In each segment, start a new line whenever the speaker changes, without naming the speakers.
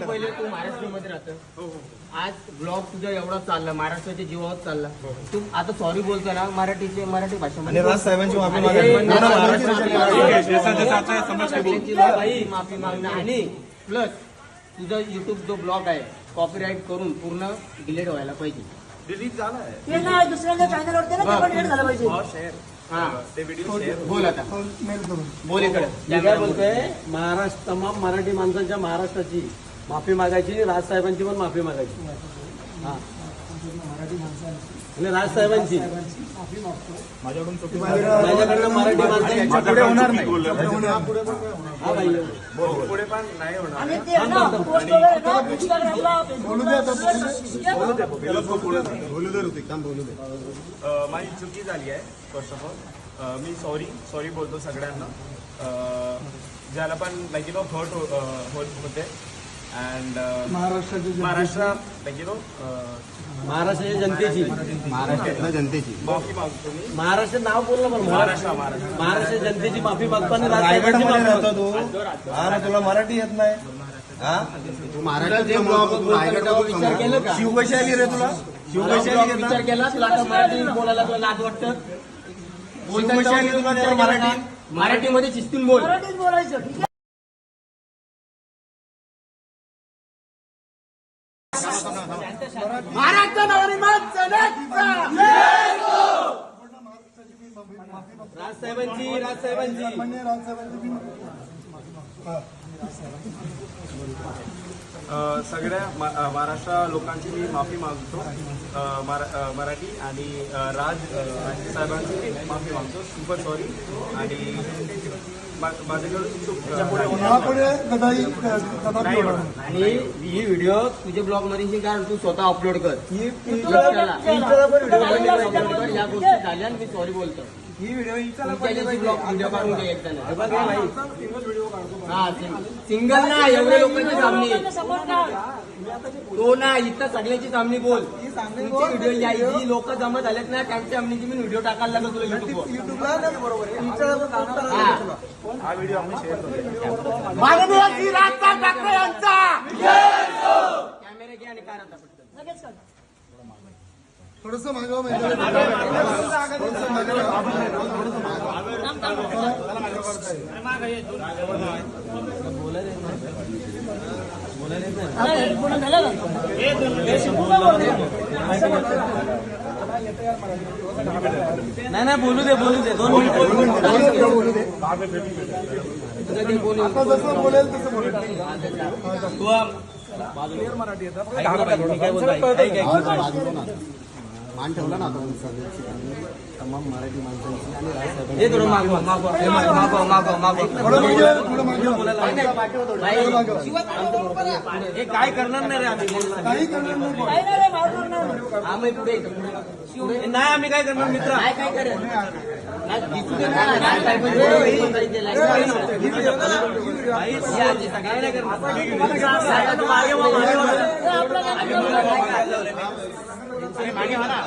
पहिले तू महाराष्ट्रामध्ये राहतो आज ब्लॉग तुझा एवढा चालला महाराष्ट्राच्या जीवावर चालला तू आता सॉरी बोलतो ना मराठीचे मराठी भाषेमध्ये
राज साहेबांची माफी मागा
माफी मागणं आणि प्लस तुझा युट्यूब जो ब्लॉग आहे कॉपीराईट करून पूर्ण डिलीट व्हायला पाहिजे
डिलीट झाला आहे
ते ना दुसऱ्यांच्या ना झालं पाहिजे
ते व्हिडिओ शेअर
बोल आता. बोल इकडे.
मी काय बोलतोय? महाराष्ट्र तमाम मराठी माणसांच्या महाराष्ट्राची माफी मागायची राजसाहेबांची पण माफी मागायची. हा. आणि राजसाहेबांची. माझ्याकडनं मराठी माणसांची
पुढे होणार नाही.
हा भाई
पुढे पण नाही होणार.
आणि ते ना पोस्ट वगैरे ना इंस्टाग्रामला
बोलू दे आता बोलू दे. बोलू दे ऋतिक थांब बोलू दे.
अ, माझी चुकी झाली आहे फर्स्ट ऑफ ऑल मी सॉरी सॉरी बोलतो सगळ्यांना. अ, ज्याला पण लाईक यू नो हर्ट होत होते. And Maharashtra like you know
महाराष्ट्राच्या जनतेची.
महाराष्ट्रातल्या जनतेची.
माफी मागतो मी.
महाराष्ट्र नाव बोललं पण
महाराष्ट्र महाराष्ट्र.
महाराष्ट्र जनतेची माफी मागतो आणि राजसाहेबांची
राहतो तू. हा ना तुला मराठी येत नाही. हा? तू महाराष्ट्रात
बोलतो विचार केलं. का?
रे तुला. शिवकशी
ब्लॉग
आली
विचार केला तुला आता मराठी बोलायला तुला लाज वाटतं?
तेव्हा मराठी?
मराठीमध्ये शिस्तून बोल.
बोलायचं.
महाराष्ट्र नवनिर्माण सेनेचा
राजसाहेबांची राजसाहेबांची.
सगळ्या महाराष्ट्र लोकांची मी माफी मागतो. मराठी आणि राज साहेबांची माफी मागतो. Super sorry. आणि
आणि ही व्हिडिओ तुझ्या ब्लॉगमध्ये कारण तू स्वतः अपलोड कर
इंस्टाला
अपलोड कर या गोष्टी झाल्या आणि मी सॉरी बोलतो ही व्हिडिओ व्हिडिओ काढून हा सिंगल ना एवढ्या लोकांची सामने. तो ना इथं सगळ्याची सामने बोल. तुमची व्हिडिओ लोक जमा झालेत ना त्यांच्या सामनेची मी व्हिडिओ टाकायला लागलो तुला युट्यूबवर हा.
हा
माननीय ठाकरे यांचा! कॅमेरा घ्या आणि पटकन.
लगेच कर
थोडस मागव म्हणजे
नाही, बोलू दे.
नाही नाही बोलू दे बोलू दे. दोन मिनिट.
बोलू दे
ते बोल
आता जसं बोलेल तसं बोलेल
मी काय बोलतो? ऐक, ऐक, ऐक.
मान ठेवला ना आपण सगळ्याची तमाम मराठी माणसांची आणि
हे थोडं मागवा मागवा हे मागवा मागवा मागवा मागवा
हे काय करणार नाही रे आम्ही
काही करणार नाही.
हा मग पुढे
हे नाही आम्ही काय करणार मित्र
काय हे हे करणार.
मागे मागे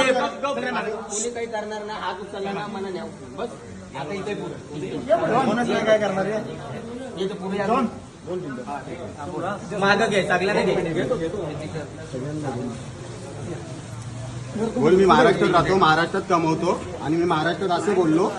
कोणी काही करणार ना हात उचलला ना मना न्याव बस आता इथे
काय करणार
इथे पुढे. मागं घे
बोल मी महाराष्ट्रात राहतो महाराष्ट्रात कमवतो आणि मी महाराष्ट्रात असं बोललो.